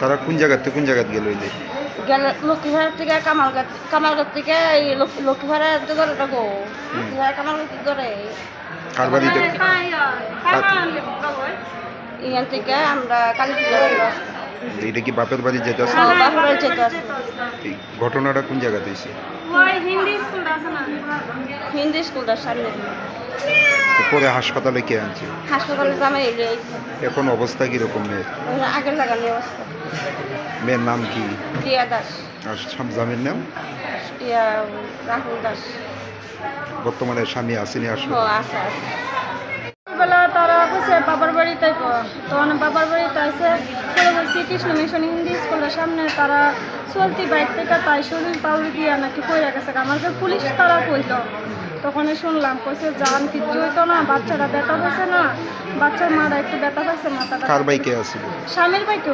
তারা কোন জায়গাতে কোন জায়গাত গেল গেল লক্ষ্মীভাড়ার থেকে কামালঘাট কামালঘাট থেকে এই লক্ষ্মীভাড়ার তো করে গো লক্ষ্মীভাড়া কামালঘাট কি করে ইয়ান থেকে আমরা কালী পূজা এটা কি বাপের বাড়ি যেতে আসছে বাপের যেতে আসি। এই ঘটনাটা কোন জায়গাতে হয়েছে? হিন্দি স্কুলটার সামনে। তো পরে হাসপাতালে কে আনছে হাসপাতালে এলে। এখন অবস্থা কীরকম মেয়ের? ওই আগের লাগানি অবস্থা। মেয়ের নাম কি? প্রিয়া দাস। আর স্বাম- স্বামীর নাম? ইয়া রাহুল দাস। বর্তমানে স্বামী আসেনি ও আসলে তারা কইছে বাবার বাড়িতে তখন বাবার বাড়িতে আছে। পরে বলছি কৃষ্ণ মিশন হিন্দি স্কুলের সামনে তারা চলতি বাইক থেকে তাই শরীর পাউরি দিয়ে নাকি কইরা গেছে আমার যে পুলিশ তারা কইল। তখন শুনলাম কইছে জান কিচ্ছু হইতো না বাচ্চারা ব্যথা হয়েছে না বাচ্চার মারা একটু ব্যথা হয়েছে মাথাটা কার বাইকে আসছিল স্বামীর বাইকে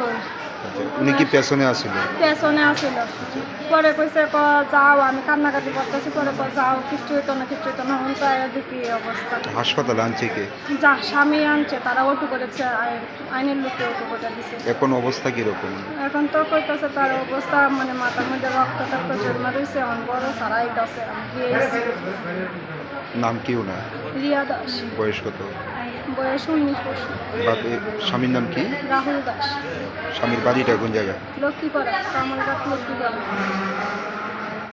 উনি কি পেছনে আসছিল পেছনে আসিল। পরে কইছে ক যাও আমি কান্নাকাটি করতেছি। পরে ক যাও কিচ্ছু হইতো না কিচ্ছু হইতো না। হন তো দেখি অবস্থা। হাসপাতালে আনছে কে? যা স্বামী আনছে তারা অটো করেছে আই- আইনের লোককে অটো করে দিছে। এখন অবস্থা কীরকম? এখন তো কইতাছে তার অবস্থা মানে মাথার মধ্যে রক্ত টক্ত জন্মা রয়েছে অন বড় সারাই দাসে নাম কিও না রিয়া দাস। বয়স কত? বয়স উনিশ বছর। বাপে স্বামীর নাম কি? রাহুল দাস। স্বামীর বাড়িটা কোন জায়গায়? লক্ষ্মীপাড়া কামালঘাট লক্ষ্মীপাড়া।